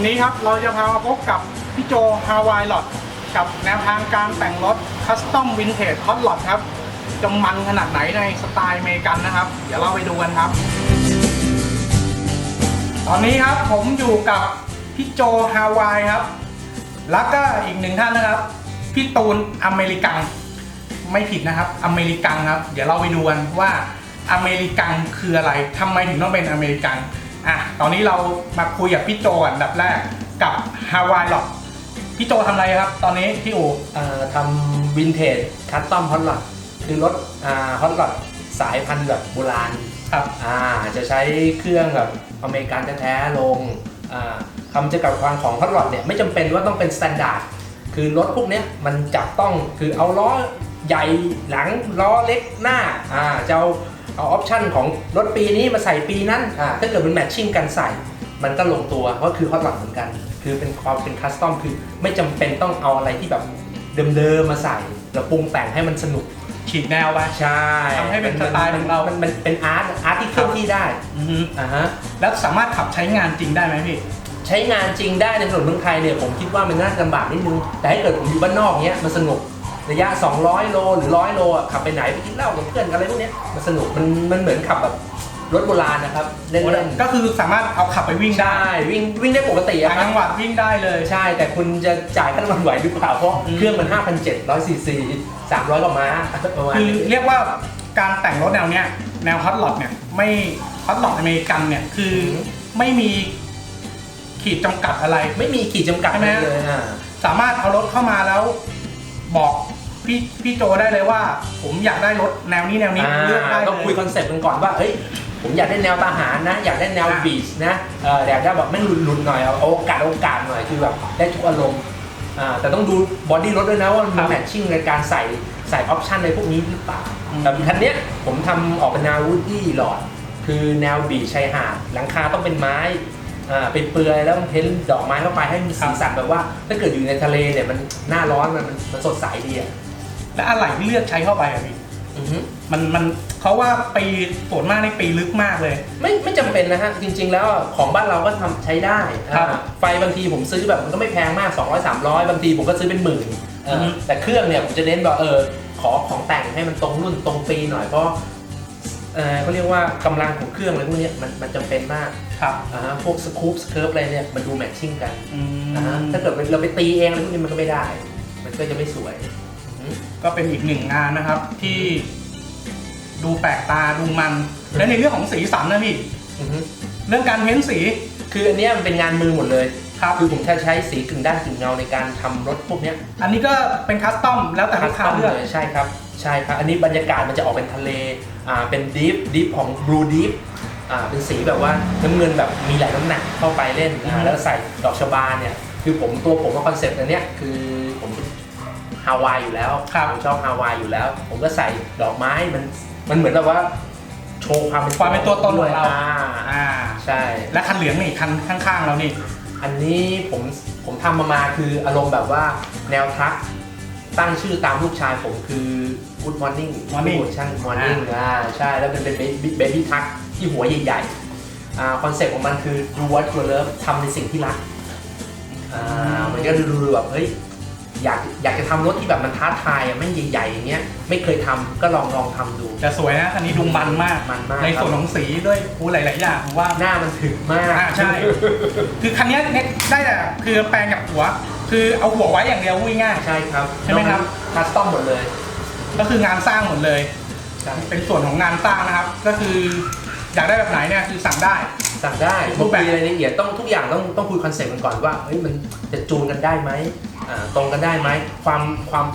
วันนี้ครับเราจะพามาพบกับพี่โจฮาวายลอดกับแนวทางการแต่งรถคัสตอมวินเทจฮอตลอดครับจะมันขนาดไหนในสไตล์อเมริกันนะครับ เดี๋ยวเราไปดูกันครับ ตอนนี้ครับผมอยู่กับพี่โจฮาวายครับ แล้วก็อีกหนึ่งท่านนะครับพี่ตูนอเมริกันไม่ผิดนะครับอเมริกันครับ เดี๋ยวเราไปดูกันว่าอเมริกันคืออะไรทำไมถึงต้องเป็นอเมริกัน อะตอนนี้เรามาคุยกับพี่โจก่อนอันดับแรกกับฮาวายหรอกพี่โจทำอะไรครับ ตอนนี้พี่อูเอ่อทำวินเทจคัสตอมฮอตลอดคือรถอ่าฮอตลอดสายพันธุ์แบบโบราณครับ อ่าจะใช้เครื่องแบบอเมริกันแท้ๆลงอ่าคำจำกัดความของฮอตลอดเนี่ยไม่จำเป็นว่าต้องเป็นสแตนดาร์ดคือรถพวกเนี้ยมันจับต้องคือเอาล้อใหญ่หลังล้อเล็กหน้าอ่าจะเอา เอาออปชั่นของรถปีนี้มาใส่ปีนั้นอ่าถ้าเกิดมันแมทชิ่งกันใส่ มันก็ลงตัวเพราะคือฮอตลอดเหมือนกัน คือเป็นความเป็นคัสตอมคือไม่จำเป็นต้องเอาอะไรที่แบบเดิมๆมาใส่แล้วปรุงแต่งให้มันสนุก ฉีดแนวไป ใช่ทำให้เป็นสไตล์ของเรามั นมันเป็นอาร์ตอาร์ตที่เคลื่อนที่ได้อือฮึอ่าฮะ แล้วสามารถขับใช้งานจริงได้ไหมพี่ ใช้งานจริงได้ในถนนเมืองไทยเนี่ยผมคิดว่ามันน่าจะลำบากนิดนึง แต่ถ้าเกิดผมอยู่บ้านนอกเนี้ยมันสนุก ระยะ 200 โลหรือ 100 โลอะขับไปไหนไปกินเหล้ากับเพื่อนอะไรพวกเนี้ยมันสนุกมันมันเหมือนขับแบบรถโบราณนะครับเล่นๆก็คือสามารถเอาขับไปวิ่งได้ใช่วิ่งวิ่งได้ปกติอะต่างครับ จังหวัดวิ่งได้เลย ใช่ แต่คุณจะจ่ายค่าน้ำมันไหวหรือเปล่าเพราะอืมเครื่องมัน 5,700ซีซี300กว่าม้า ประมาณคือนี้เรียกว่าการแต่งรถแนวเนี้ยแนวฮอตลอดเนี่ยไม่ฮอตลอดอเมริกันเนี่ยคือไม่มีขีดจำกัดอะไร ไม่มีขีดจำกัดใช่ไหมเลยอ่าสามารถเอารถเข้ามาแล้ว บอก พี่พี่โจได้เลยว่า ผมอยากได้รถแนวนี้แนวนี้เลือกได้ต้องเลคุยย คอนเซ็ปต์กันก่อนว่าเอ้ยผมอยากได้แนวทหารนะ อยากได้แนวอ่าบีชนะเอออยากได้แบบไม่หลุนๆหน่อยเอาโอกาสโอกาสหน่อยคือแบบได้ทุกอารมณ์อ่าแต่ต้องดูบอดี้รถด้วยนะว่ามันแมทชิ่งในการใส่ใส่ออปชันในพวกนี้หรือเปล่าแต่คันเนี้ยผมทำออกเป็นแนววูดดี้หลอด คือแนวบีชชายหาดหลังคาต้องเป็นไม้อ่าเป็นเปลือยแล้วเพ้นท์ดอกไม้เข้าไปให้มีสีสันแบบว่า ถ้าเกิดอยู่ในทะเลเนี่ยมันหน้าร้อนมันมันมันสดใสดีอะ และอะไรที่เลือกใช้เข้าไปอะพี่อือฮึมันมันเขาว่าปีส่วนมากในปีลึกมากเลย ไม่ไม่จำเป็นนะฮะ จริง ๆ แล้วของบ้านเราก็ทำใช้ได้ครับอ่าไฟบางทีผมซื้อแบบมันก็ไม่แพงมาก 200 300 บางทีผมก็ซื้อเป็นหมื่นเออออฮึ แต่เครื่องเนี่ยผมจะเน้นแบบเออขอของแต่งให้มันตรงรุ่นตรงปีหน่อยเพราะเออเขาเรียกว่ากำลังของเครื่องอะไรพวกเนี้ยมันมันจำเป็นมากครับอ่าฮะพวกสกู๊ปสเคิร์ฟอะไรเนี่ยมันดูแมทชิ่งกัน อืมอ่าฮะถ้าเกิดเราไปตีเองอะไรพวกนี้มันก็ไม่ได้ มันก็จะไม่สวยอือฮึ ก็เป็นอีกหนึ่งงานนะครับที่ดูแปลกตาดูมัน และในเรื่องของสีสันนะพี่ อือฮึเรื่องการเพ้นสีคืออันเนี้ยมันเป็นงานมือหมดเลย ครับ คือผมจะใช้สีกึ่งด้านกึ่งเงาในการทำรถพวกเนี้ยอันนี้ก็เป็นคัสตอมแล้วแต่ลูกค้าเลือก ใช่ครับ ใช่ครับ อันนี้บรรยากาศมันจะออกเป็นทะเลอ่าเป็นดีฟดีฟของบลูดีฟอ่าเป็นสีแบบว่าน้ำเงินแบบมีหลายน้ำหนักเข้าไปเล่นอือ่ามแล้วใส่ดอกชบาเนี่ยคือผมตัวผมกับคอนเซ็ปต์อันเนี้ยคือผม ฮาวายอยู่แล้วครับ ผมชอบฮาวายอยู่แล้ว ผมก็ใส่ดอกไม้มันมันเหมือนแบบว่า โชว์ความเป็นความเป็นตัวตนของเราอ่า อ่า ใช่ และคันเหลืองนี่คันข้างๆเรานี่ อันนี้ผมผมทำมามาคืออารมณ์แบบว่าแนวทักตั้งชื่อตามลูกชายผมคือ Good Morning Morning ช่าง Morning อ่าใช่แล้วเป็นเป็นเบบี้ทักที่หัวใหญ่ๆอ่าคอนเซ็ปต์ของมันคือ do what you love ทำในสิ่งที่รักอ่ามันก็ดูแบบเฮ้ย อยากอยากจะทำรถที่แบบมันท้าทายอะไม่งใหญ่ๆอย่างเงี้ยไม่เคยทำก็ลองลองทำดู แต่สวยนะคันนี้ดูมันมาก มันมาก ในครับส่วนของสีด้วยอูหลาย ๆ อย่างผมว่า หน้ามันถึกมาก อ่าใช่ คือคันนี้เนี่ยได้แต่คือแปลงกับหัว คือเอาหัวไว้อย่างเดียวพูดง่าย ใช่ครับใช่ไหมครับ คัสตอมหมดเลยก็คืองานสร้างหมดเลย ใช่เป็นส่วนของงานสร้างนะครับ ก็คืออยากได้แบบไหนเนี่ยคือสั่งได้ สั่งได้รูปแบบคุยรายละเอียดต้องทุกอย่างต้องต้องคุยคอนเซ็ปต์กันก่อนว่าเฮ้ยมันจะจูนกันได้ไหมอ่า ตรงกันได้ไหมความความ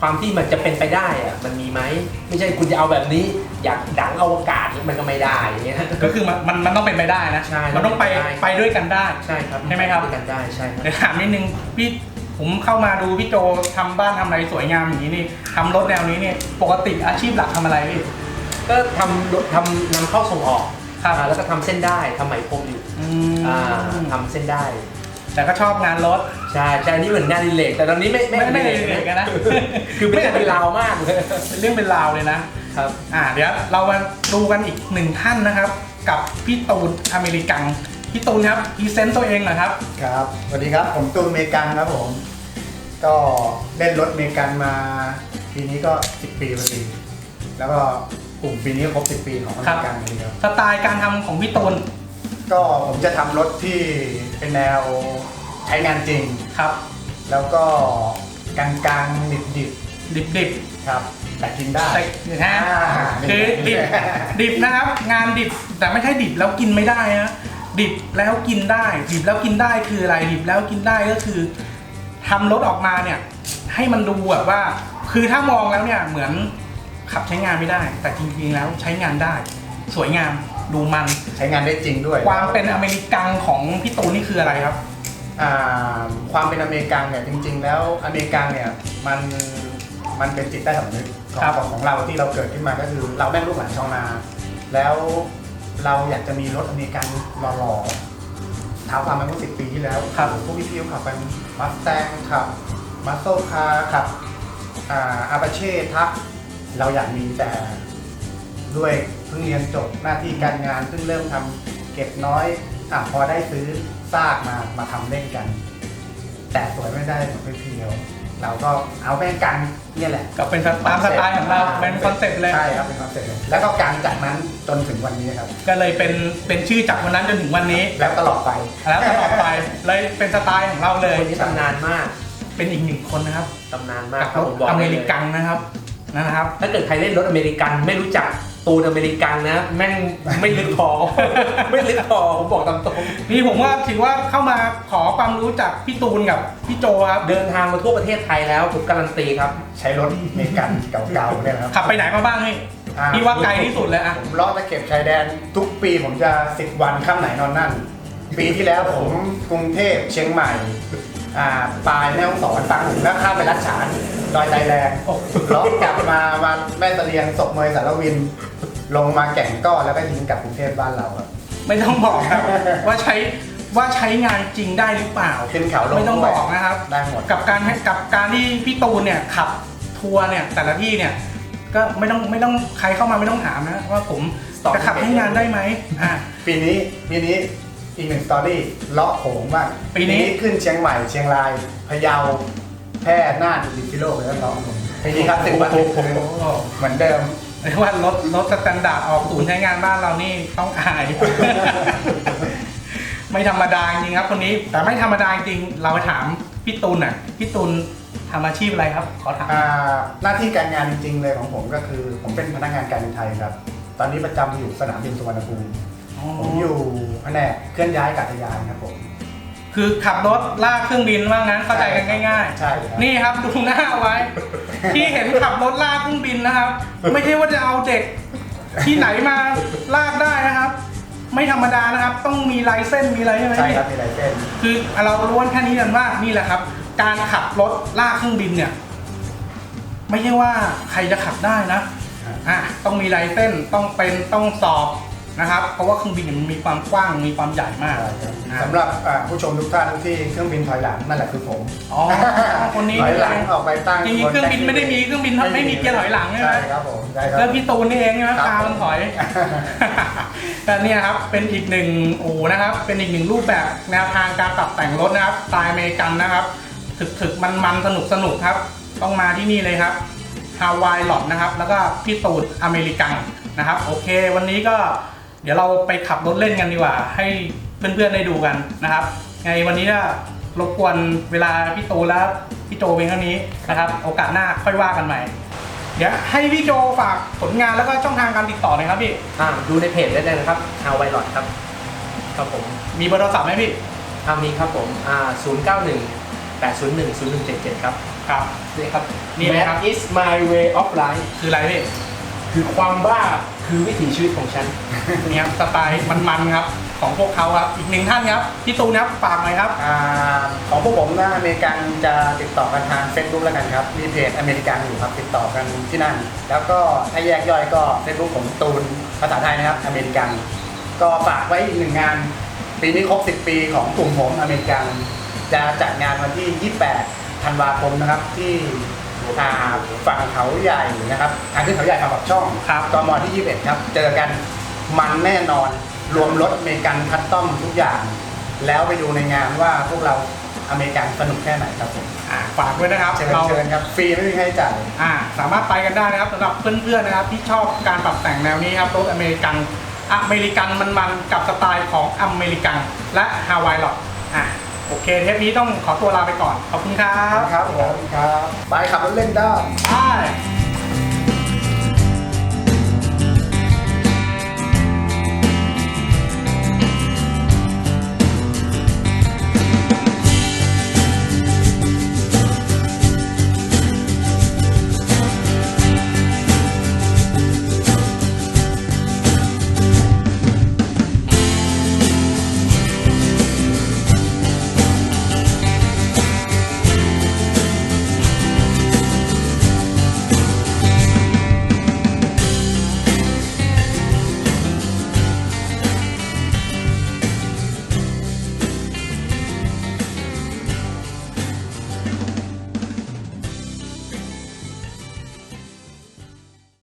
ความที่มันจะเป็นไปได้อะมันมีไหมไม่ใช่คุณจะเอาแบบนี้อยากดังอวกาศนี่มันก็ไม่ได้อย่างเงี้ย ก็คือมันมันมันต้องเป็นไปได้นะใช่มันต้องไปต้องเป็นไปได้ ไปด้วยกันได้ ใช่ครับใช่ไหมครับ ด้วยกันได้ใช่ครับ เดี๋ยวถามนิดนึงพี่ผมเข้ามาดูพี่โจทำบ้านทำอะไรสวยงามอย่างนี้นี่ทำรถแนวนี้เนี่ยปกติอาชีพหลักทำอะไรพี่ ก็ทำรถทำนำเข้าส่งออกครับ อ่าแล้วก็ทำเส้นได้ทำไหมพรมอยู่อือ่ามทำเส้นได้ แต่ก็ชอบงานรถ ใช่ใช่อันนี้เหมือนงานอดิเลกแต่ตอนนี้ไม่ไม่ไม่ได้เลยกันนะ คือไม่ได้เป็นราวมากเลยเป็นเรื่องเป็นราวเลยนะ ครับ อ่าเดี๋ยวเรามาดูกันอีกหนึ่งท่านนะครับ กับพี่ตูนอเมริกันพี่ตูนครับพรีเซนต์ตัวเองหน่อยครับ ครับ สวัสดีครับ ผมตูนเมกันครับผม ก็เล่นรถเมกันมา ปีนี้ก็ 10 ปีพอดี แล้วก็กลุ่มปีนี้ครบ 10 ปีของอเมริกันพอดีครับ สไตล์การทำของพี่ตูน ก็ผมจะทำรถที่เป็นแนวใช้งานจริง ครับ แล้วก็กลางๆดิบดิบๆครับ แต่กินได้ๆแต่นะอ่า คือดิบดิบนะครับ งานดิบแต่ไม่ใช่ดิบแล้วกินไม่ได้นะดิบแล้วกินได้ ดิบแล้วกินได้คืออะไรดิบแล้วกินได้ก็คือทำรถออกมาเนี่ย ให้มันดูแบบว่า คือถ้ามองแล้วเนี่ยเหมือนขับใช้งานไม่ได้ แต่จริงๆแล้วใช้งานได้ สวยงาม ดูมันใช้งานได้จริงด้วยความเป็นอเมริกันของพี่ตูนนี่คืออะไรครับอ่าความเป็นอเมริกันเนี่ยจริง ๆ แล้วอเมริกันเนี่ยมันมันเป็นจิตใต้สำนึกของครับของของเราที่เราเกิดขึ้นมาก็คือเราแม่งลูกหลานชาวนา แล้วเราอยากจะมีรถอเมริกันหล่อๆเท้าความมาเมื่อสิบปีที่แล้วครับพวกพี่ๆขับเป็นมัสแตงขับมัสโซคาขับอ่าอาปาเช่ทักเราอยากมีแต่ด้วยเพิ่งเรียนจบหน้าที่การงานเพิ่งเริ่มทำเก็บน้อยอะพอได้ซื้อซากมามาทำเล่นกัน แต่สวยไม่ได้เหมือนเพียวๆเราก็เอาแม่งกันเนี่ยแหละ ก็เป็นตามสไตล์ของเราเป็นคอนเซ็ปต์เลย ใช่ครับเป็นคอนเซ็ปต์เลยแล้วก็การจากนั้นจนถึงวันนี้ครับ ก็เลยเป็นเป็นชื่อจากวันนั้นจนถึงวันนี้ แล้วตลอดไปแล้วตลอดไปเลยเป็นสไตล์ของเราเลย คนนี้ตำนานมากเป็นอีกหนึ่งคนนะครับตำนานมากกับครัรบถผมบอกอได้เมเลยริกันนะครับนะครับ ถ้าเกิดใครเล่นรถอเมริกันไม่รู้จัก ตูนอเมริกันนะ แม่งไม่ลึกพอ ไม่ลึกพอผมบอกตามตรงนี่ผมว่าถือว่าเข้ามาขอความรู้จากพี่ตูนกับพี่โจครับ เดินทางมาทั่วประเทศไทยแล้วผมการันตีครับ ใช้รถอเมริกันเก่าๆเนี่ยนะครับ ขับไปไหนมาบ้างนี่อ่พี่ว่าไกลที่สุดเลยอะผมเลาะตะเข็บชายแดน ทุกปีผมจะ 10 วันข้ามไหนนอนนั่น ปีที่แล้วผมกรุงเทพเชียงใหม่ อ่าปลายแม่ฮ่องสอนตังแล้วข้ามไปรัชฉานดอยไตแรงเลาะกลับมามาแม่เสลียงศพเมยสารวิน ลงมาแก่งก้อแล้วก็ยิงกลับกรุงเทพบ้านเราครับ ไม่ต้องบอกครับ ว่าใช้ว่าใช้งานจริงได้หรือเปล่าขึ้นเขาลงไม่ต้องบอกนะครับ ได้หมด กับการให้กับการที่พี่ตูนเนี่ยขับทัวร์เนี่ยแต่ละที่เนี่ยก็ไม่ต้องไม่ต้องใครเข้ามาไม่ต้องถามนะว่าผมจะขับให้งานได้ไหมอ่าปีนี้ปีนี้ อีกหนึ่งสตอรี่เลาะโขงบ้างปีนี้ ขึ้นเชียงใหม่เชียงรายพะเยาแพร่น่านอิพิโลกไปแล้วเลาะปีนี้ครับสิบวันสิบคืนเหมือนเดิมเรียกว่ารถรถสแตนดาร์ดออกศูนย์ใช้งานบ้านเรานี่ต้องอาย ไม่ธรรมดาจริงครับคนนี้แต่ไม่ธรรมดาจริงเราไปถามพี่ตูนหน่อยพี่ตูนทำอาชีพอะไรครับ ขอถามอ่าหน้าที่การงานจริงๆเลยของผมก็คือ ผมเป็นพนักงานการบินไทยครับ ตอนนี้ประจำอยู่สนามบินสุวรรณภูมิ ผมอยู่แผนกเคลื่อนย้ายอากาศยานครับผม คือขับรถลากเครื่องบินว่างั้นเข้าใจกันง่ายใช่ครับ ๆ นี่ครับดูหน้าไว้ ที่เห็นขับรถลากเครื่องบินนะครับ ไม่ใช่ว่าจะเอาเด็กที่ไหนมาลากได้นะครับ ไม่ธรรมดานะครับ ต้องมีลายเส้นมีอะไรใช่ไหมใช่พี่ครับมีลายเส้น คือเรารู้กันแค่นี้กันว่านี่แหละครับ การขับรถลากเครื่องบินเนี่ย ไม่ใช่ว่าใครจะขับได้นะ อะต้องมีลายเส้นต้องเป็นต้องสอบ นะครับ เพราะว่าเครื่องบินเนี่ยมันมีความกว้างมีความใหญ่มากสำหรับอ่าผู้ชมทุกท่านที่เครื่องบินถอยหลังนั่นแหละคือผมอ๋อคนนี้ถอยหลังออกไปตั้งจริงๆเครื่องบินไม่ได้มีเครื่องบินไม่มีเกียร์ถอยหลังใช่ไหมใช่ครับผมใช่ครับแล้วพี่ตูนนี่เองใช่ไหมครับตามันถอยแต่เนี่ยครับเป็นอีกหนึ่งอู่นะครับ เป็นอีกหนึ่งรูปแบบแนวทางการปรับแต่งรถนะครับสไตล์อเมริกันนะครับถึกถึกมันมันสนุกสนุกครับ ต้องมาที่นี่เลยครับฮาวายหลอดนะครับ แล้วก็พี่ตูนอเมริกันนะครับ โอเค วันนี้ก็ เดี๋ยวเราไปขับรถเล่นกันดีกว่า ให้เพื่อนๆได้ดูกันนะครับไงวันนี้ก็รบกวนเวลาพี่ตูนและพี่โจเพียงเท่านี้นะครับ โอกาสหน้าค่อยว่ากันใหม่ เดี๋ยวให้พี่โจฝากผลงานแล้วก็ช่องทางการติดต่อหน่อยครับพี่อ่าดูในเพจได้เลยนะครับฮาวไวลอดครับ ครับผมมีเบอร์โทรศัพท์ไหมพี่อ่ามีครับผมอ่า091 801 0177ครับครับนี่ครับนี่เลยครับ That is my way of life คืออะไรพี่คือความบ้า คือวิถีชีวิตของฉันนี่ครับสไตล์มันๆครับของพวกเขาครับอีกหนึ่งท่านครับพี่ตูนครับฝากหน่อยครับอาของพวกผมนะอเมริกันจะติดต่อกันทางเฟซบุ๊กแล้วกันครับมีเพจอเมริกันอยู่ครับติดต่อกันที่นั่น แล้วก็ถ้าแยกย่อยก็เฟซบุ๊กผมตูนภาษาไทยนะครับอเมริกัน ก็ฝากไว้อีกหนึ่งงาน ปีนี้ครบ 10 ปีของกลุ่มผมอเมริกัน จะจัดงานวันที่ 28 ธันวาคมนะครับที่ อ่าฝั่งเขาใหญ่นะครับทางขึ้นเขาใหญ่ฝั่งปากช่องครับกมที่ 21 ครับ เจอกันมันแน่นอนรวมรถอเมริกันคัสตอมทุกอย่าง แล้วไปดูในงานว่าพวกเราอเมริกันสนุกแค่ไหนครับผมอ่าฝากด้วยนะครับเชิญเราเชิญครับฟรีไม่มีค่าใช้จ่ายอ่าสามารถไปกันได้นะครับสำหรับเพื่อนๆนะครับที่ชอบการปรับแต่งแนวนี้ครับรถอเมริกันอเมริกันมันๆกับสไตล์ของอเมริกัน และฮาวายหลอดอ่า โอเคเทปนี้ต้องขอตัวลาไปก่อน ขอบคุณครับ ครับผมครับไปขับรถเล่นได้บาย